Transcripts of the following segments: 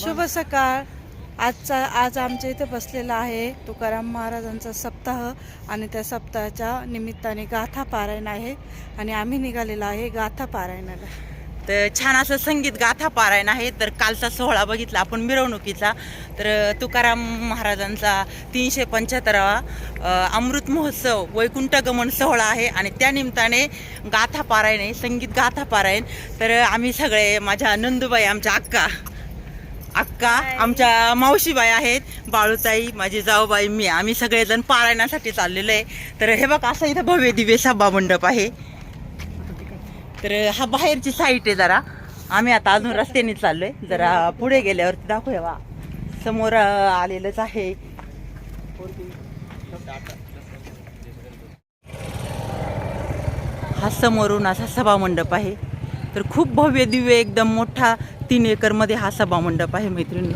शुभ सकाळ. आजचा आज आमच्या इथे बसलेला आहे तुकाराम महाराजांचा सप्ताह आणि त्या सप्ताहाच्या निमित्ताने गाथा पारायण आहे आणि आम्ही निघालेलो आहे गाथा पारायणाला. तर छान असं संगीत गाथा पारायण आहे. तर कालचा सोहळा बघितला आपण मिरवणुकीचा. तर तुकाराम महाराजांचा तीनशे पंच्याहत्तरावा अमृत महोत्सव वैकुंठ गमन सोहळा आहे आणि त्या निमित्ताने गाथा पारायण आहे संगीत गाथा पारायण. तर आम्ही सगळे माझ्या नंदुबाई आमच्या अक्का अक्का आमच्या मावशीबाई आहेत. बाळूताई माझी जाऊबाई मी. आम्ही सगळेजण पारायणासाठी चाललेलो आहे. तर हे बघ असं इथं भव्य दिव्य सभा मंडप आहे. तर हा बाहेरची साईट आहे जरा. आम्ही आता अजून रस्त्याने चाललोय. जरा पुढे गेल्यावरती दाखवूया वा समोर आलेलंच आहे. हा समोरून असा सभा मंडप आहे. तर खूप भव्य दिव्य एकदम मोठा तीन एकरमध्ये हा सभा मंडप आहे मैत्रिणी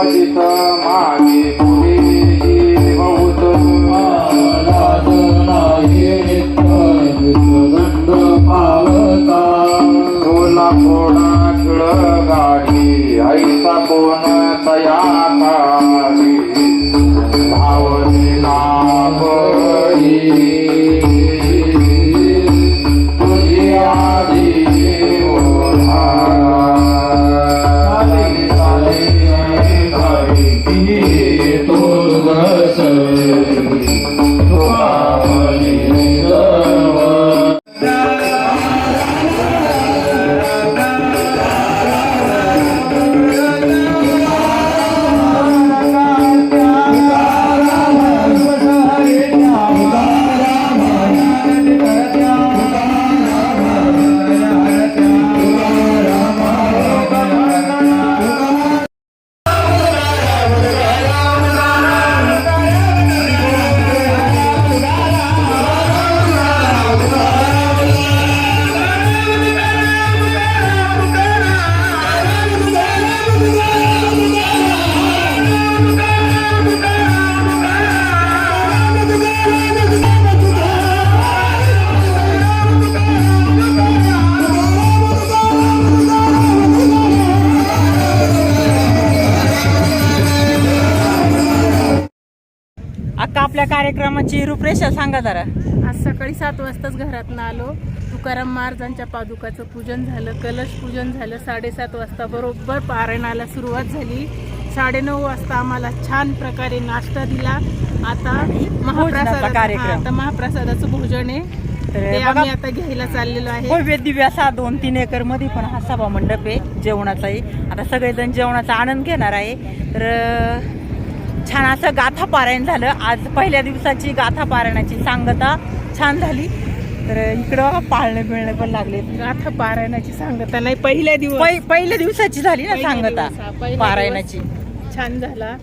फजित मागे अक्का आपल्या कार्यक्रमाची रूपरेषा सांगा जरा. आज सकाळी सात वाजताच घरातनं आलो. तुकाराम महाराजांच्या पादुकाचं पूजन झालं कलश पूजन झालं. साडेसात वाजता बरोबर पारायणाला सुरुवात झाली. साडेनऊ वाजता आम्हाला छान प्रकारे नाश्ता दिला. आता महाप्रसाद कार्यक्रम. आता महाप्रसादाचं भोजन आहे. तर. आम्ही आता घ्यायला चाललेलो आहे. भव्य दिव्य असा दोन तीन एकरमध्ये पण हा सभा मंडप आहे जेवणाचाही. आता सगळेजण जेवणाचा आनंद घेणार आहे. तर छान असं गाथा पारायण झालं. आज पहिल्या दिवसाची गाथा पारायणाची सांगता छान झाली. तर इकडं पाळणे बिळणे पण लागले गाथा पारायणाची सांगता नाही पहिल्या दिवस. पहि- पहिल्या दिवसाची झाली ना सांगता. पारायणाची. छान झाला.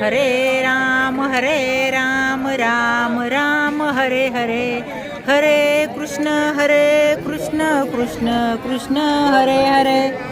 हरे राम हरे राम राम राम हरे हरे. हरे कृष्ण हरे कृष्ण कृष्ण कृष्ण हरे हरे.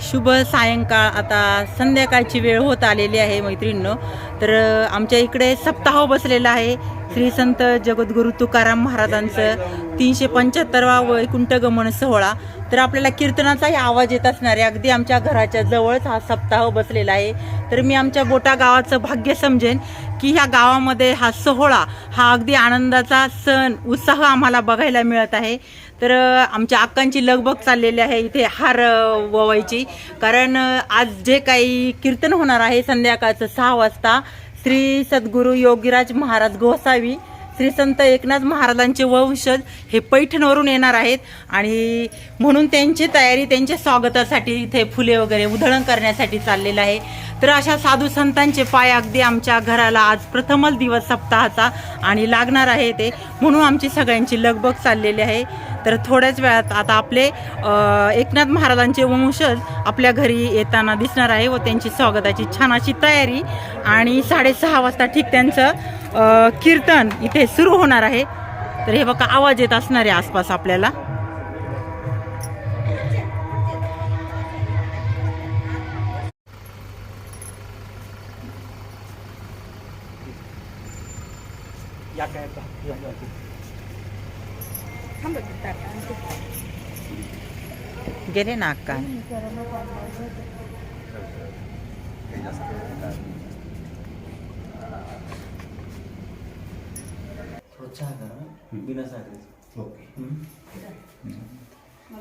शुभ सायंकाळ. आता संध्याकाळची वेळ होत आलेली आहे मैत्रिणींनो. तर आमच्या इकडे सप्ताह बसलेला आहे. श्री संत जगद्गुरु तुकाराम महाराजांचं तीनशे पंच्याहत्तरवा वैकुंठ गमन सोहळा. तर आपल्याला कीर्तनाचाही आवाज येत असणार आहे. अगदी आमच्या घराच्या जवळच हा सप्ताह बसलेला आहे. तर मी आमच्या बोटा गावाचं भाग्य समजेन की ह्या गावामध्ये हा सोहळा हा अगदी आनंदाचा सण उत्साह आम्हाला बघायला मिळत आहे. तर आमच्या अक्कांची लगबग चाललेली आहे इथे हार ववायची. कारण आज जे काही कीर्तन होणार आहे संध्याकाळचं सहा वाजता श्री सद्गुरू योगीराज महाराज गोसावी श्री संत एकनाथ महाराजांचे वंशज हे पैठणवरून येणार आहेत आणि म्हणून त्यांची तयारी त्यांच्या स्वागतासाठी इथे फुले वगैरे उधळण करण्यासाठी चाललेलं आहे. तर अशा साधू संतांचे पाय अगदी आमच्या घराला आज प्रथमच दिवस सप्ताहाचा आणि लागणार आहे ते. म्हणून आमची सगळ्यांची लगबग चाललेली आहे. तर थोड्याच वेळात आता आपले एकनाथ महाराजांचे वंशज आपल्या घरी येताना दिसणार आहे व त्यांची स्वागताची छान अशी तयारी आणि साडेसहा वाजता ठीक त्यांचं कीर्तन इथे सुरू होणार आहे. तर हे बघा आवाज येत असणार आहे आसपास आपल्याला. गेले ना अक्का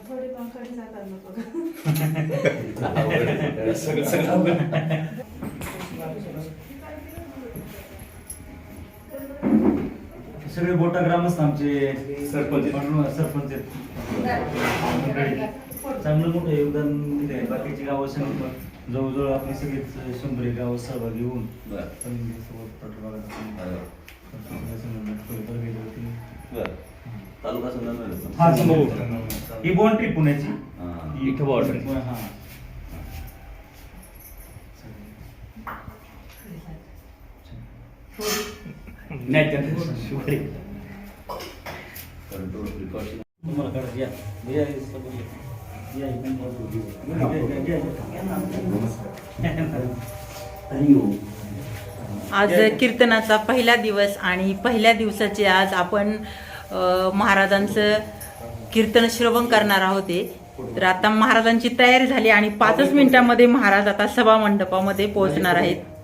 थोडी पंखडी जातात नको सगळे बोटा ग्रामस्थ आमचे सरपंच सरपंच आहेत. चांगलं मोठं योगदान दिलं आहे बाकीची गावं संग जवळजवळ आपले सगळेच शंभर एक गावं सहभागी होऊन पाठोपाठ आपण. बरं गेलं होती. तालुका संघ हा. ही बाउंड्री पुण्याची हा. इथं boundary. हा नाही त्यांचं शुक्रिया. कंट्रोल प्रिकॉशन तुम्हाला कळत या या, या, समोर या. या, इकडून बाजू आज कीर्तनाचा पहिला दिवस आणि पहिल्या दिवसाचे आज आपण महाराजांचं कीर्तन श्रवण करणार आहोत. तर आता महाराजांची तयारी झाली आणि पाचच मिनिटांमध्ये महाराज आता सभा मंडपामध्ये पोहोचणार आहेत.